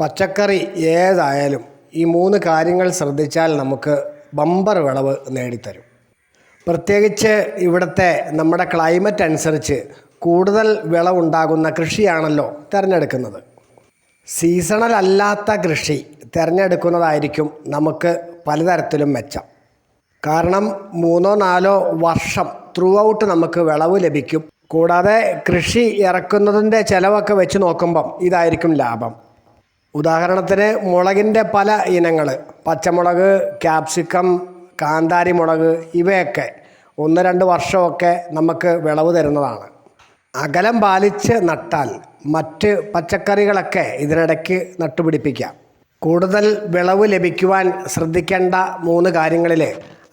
പച്ചക്കറി ഏതായാലും ഈ മൂന്ന് കാര്യങ്ങൾ ശ്രദ്ധിച്ചാൽ നമുക്ക് ബമ്പർ വിളവ് നേടിത്തരും. പ്രത്യേകിച്ച് ഇവിടുത്തെ നമ്മുടെ ക്ലൈമറ്റ് അനുസരിച്ച് കൂടുതൽ വിളവുണ്ടാകുന്ന കൃഷിയാണല്ലോ തിരഞ്ഞെടുക്കുന്നത്. സീസണൽ അല്ലാത്ത കൃഷി തിരഞ്ഞെടുക്കുന്നതായിരിക്കും നമുക്ക് പലതരത്തിലും മെച്ചം. കാരണം മൂന്നോ നാലോ വർഷം ത്രൂ ഔട്ട് നമുക്ക് വിളവ് ലഭിക്കും. കൂടാതെ കൃഷി ഇറക്കുന്നതിന്റെ ചിലവൊക്കെ വെച്ച് നോക്കുമ്പം ഇതായിരിക്കും ലാഭം. ഉദാഹരണത്തിന് മുളകിന്റെ പല ഇനങ്ങൾ പച്ചമുളക് ക്യാപ്സിക്കം കാന്താരി മുളക് ഇവയൊക്കെ ഒന്ന് രണ്ട് വർഷമൊക്കെ നമുക്ക് വിളവ് തരുന്നതാണ്. അകലം പാലിച്ച് നട്ടാൽ മറ്റ് പച്ചക്കറികളൊക്കെ ഇതിനിടയ്ക്ക് നട്ടുപിടിപ്പിക്കാം. കൂടുതൽ വിളവ് ലഭിക്കുവാൻ ശ്രദ്ധിക്കേണ്ട മൂന്ന് കാര്യങ്ങളിൽ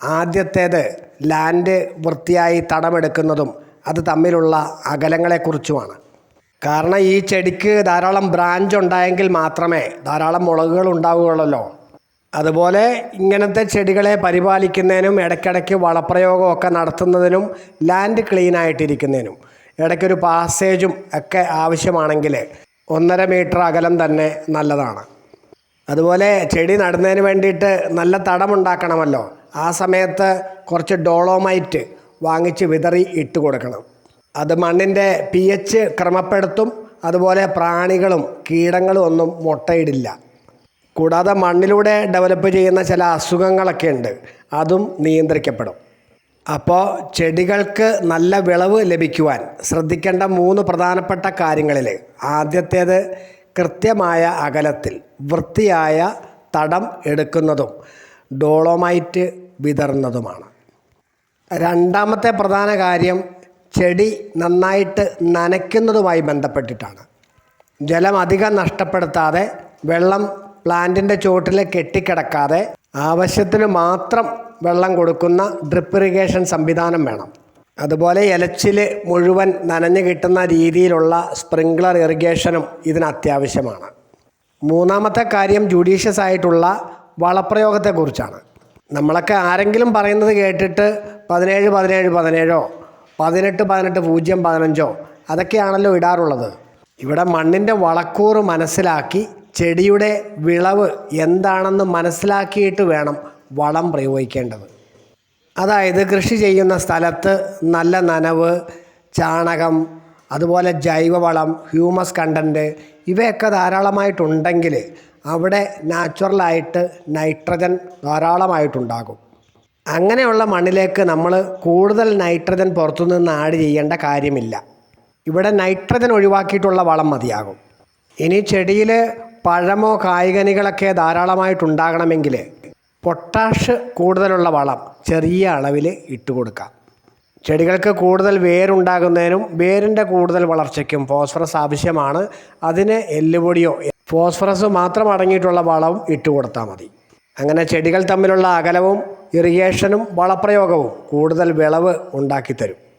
ആദ്യത്തേത് ലാൻഡ് വൃത്തിയായി തടമെടുക്കുന്നതും അത് തമ്മിലുള്ള അകലങ്ങളെക്കുറിച്ചുമാണ്. കാരണം ഈ ചെടിക്ക് ധാരാളം ബ്രാഞ്ച് ഉണ്ടായെങ്കിൽ മാത്രമേ ധാരാളം മുളകുകൾ ഉണ്ടാവുകയുള്ളല്ലോ. അതുപോലെ ഇങ്ങനത്തെ ചെടികളെ പരിപാലിക്കുന്നതിനും ഇടയ്ക്കിടയ്ക്ക് വളപ്രയോഗമൊക്കെ നടത്തുന്നതിനും ലാൻഡ് ക്ലീൻ ആയിട്ടിരിക്കുന്നതിനും ഇടയ്ക്കൊരു പാസേജും ഒക്കെ ആവശ്യമാണെങ്കിൽ ഒന്നര മീറ്റർ അകലം തന്നെ നല്ലതാണ്. അതുപോലെ ചെടി നടുന്നതിന് വേണ്ടിയിട്ട് നല്ല തടമുണ്ടാക്കണമല്ലോ. ആ സമയത്ത് കുറച്ച് ഡോളോമൈറ്റ് വാങ്ങിച്ച് വിതറി ഇട്ട് കൊടുക്കണം. അത് മണ്ണിന്റെ പി എച്ച് ക്രമപ്പെടുത്തും അതുപോലെ പ്രാണികളും കീടങ്ങളും ഒന്നും മുട്ടയിടില്ല. കൂടാതെ മണ്ണിലൂടെ ഡെവലപ്പ് ചെയ്യുന്ന ചില അസുഖങ്ങളൊക്കെ ഉണ്ട് അതും നിയന്ത്രിക്കപ്പെടും. അപ്പോൾ ചെടികൾക്ക് നല്ല വിളവ് ലഭിക്കുവാൻ ശ്രദ്ധിക്കേണ്ട മൂന്ന് പ്രധാനപ്പെട്ട കാര്യങ്ങളിൽ ആദ്യത്തേത് കൃത്യമായ അകലത്തിൽ വൃത്തിയായ തടം എടുക്കുന്നതും ഡോളോമൈറ്റ് വിതറുന്നതുമാണ്. രണ്ടാമത്തെ പ്രധാന കാര്യം ചെടി നന്നായിട്ട് നനയ്ക്കുന്നതുമായി ബന്ധപ്പെട്ടിട്ടാണ്. ജലം അധികം നഷ്ടപ്പെടുത്താതെ വെള്ളം പ്ലാന്റിന്റെ ചുവട്ടിൽ കെട്ടിക്കിടക്കാതെ ആവശ്യത്തിന് മാത്രം വെള്ളം കൊടുക്കുന്ന ഡ്രിപ്പ് ഇറിഗേഷൻ സംവിധാനം വേണം. അതുപോലെ ഇലച്ചിൽ മുഴുവൻ നനഞ്ഞു കിട്ടുന്ന രീതിയിലുള്ള സ്പ്രിങ്ക്ലർ ഇറിഗേഷനും ഇതിന് അത്യാവശ്യമാണ്. മൂന്നാമത്തെ കാര്യം ജുഡീഷ്യസ് ആയിട്ടുള്ള വളപ്രയോഗത്തെക്കുറിച്ചാണ്. നമ്മളൊക്കെ ആരെങ്കിലും പറയുന്നത് കേട്ടിട്ട് പതിനേഴ് പതിനേഴ് പതിനേഴോ പതിനെട്ട് പതിനെട്ട് പൂജ്യം പതിനഞ്ചോ അതൊക്കെയാണല്ലോ ഇടാറുള്ളത്. ഇവിടെ മണ്ണിന്റെ വളക്കൂറ് മനസ്സിലാക്കി ചെടിയുടെ വിളവ് എന്താണെന്ന് മനസ്സിലാക്കിയിട്ട് വേണം വളം പ്രയോഗിക്കേണ്ടത്. അതായത് കൃഷി ചെയ്യുന്ന സ്ഥലത്ത് നല്ല നനവ് ചാണകം അതുപോലെ ജൈവവളം ഹ്യൂമസ് കണ്ടന്റ് ഇവയൊക്കെ ധാരാളമായിട്ടുണ്ടെങ്കിൽ അവിടെ നാച്ചുറലായിട്ട് നൈട്രജൻ ധാരാളമായിട്ടുണ്ടാകും. അങ്ങനെയുള്ള മണ്ണിലേക്ക് നമ്മൾ കൂടുതൽ നൈട്രജൻ പുറത്തുനിന്ന് ആഡ് ചെയ്യേണ്ട കാര്യമില്ല. ഇവിടെ നൈട്രജൻ ഒഴിവാക്കിയിട്ടുള്ള വളം മതിയാകും. ഇനി ചെടിയിൽ പഴമോ കായ്കനികളൊക്കെ ധാരാളമായിട്ടുണ്ടാകണമെങ്കിൽ പൊട്ടാഷ് കൂടുതലുള്ള വളം ചെറിയ അളവിൽ ഇട്ട് കൊടുക്കാം. ചെടികൾക്ക് കൂടുതൽ വേരുണ്ടാകുന്നതിനും വേരിന്റെ കൂടുതൽ വളർച്ചയ്ക്കും ഫോസ്ഫറസ് ആവശ്യമാണ്. അതിന് എല്ലുപൊടിയോ ഫോസ്ഫറസ് മാത്രം അടങ്ങിയിട്ടുള്ള വളവും ഇട്ട് കൊടുത്താൽ മതി. അങ്ങനെ ചെടികൾ തമ്മിലുള്ള അകലവും ഇറിഗേഷനും വളപ്രയോഗവും കൂടുതൽ വിളവ് ഉണ്ടാക്കിത്തരും.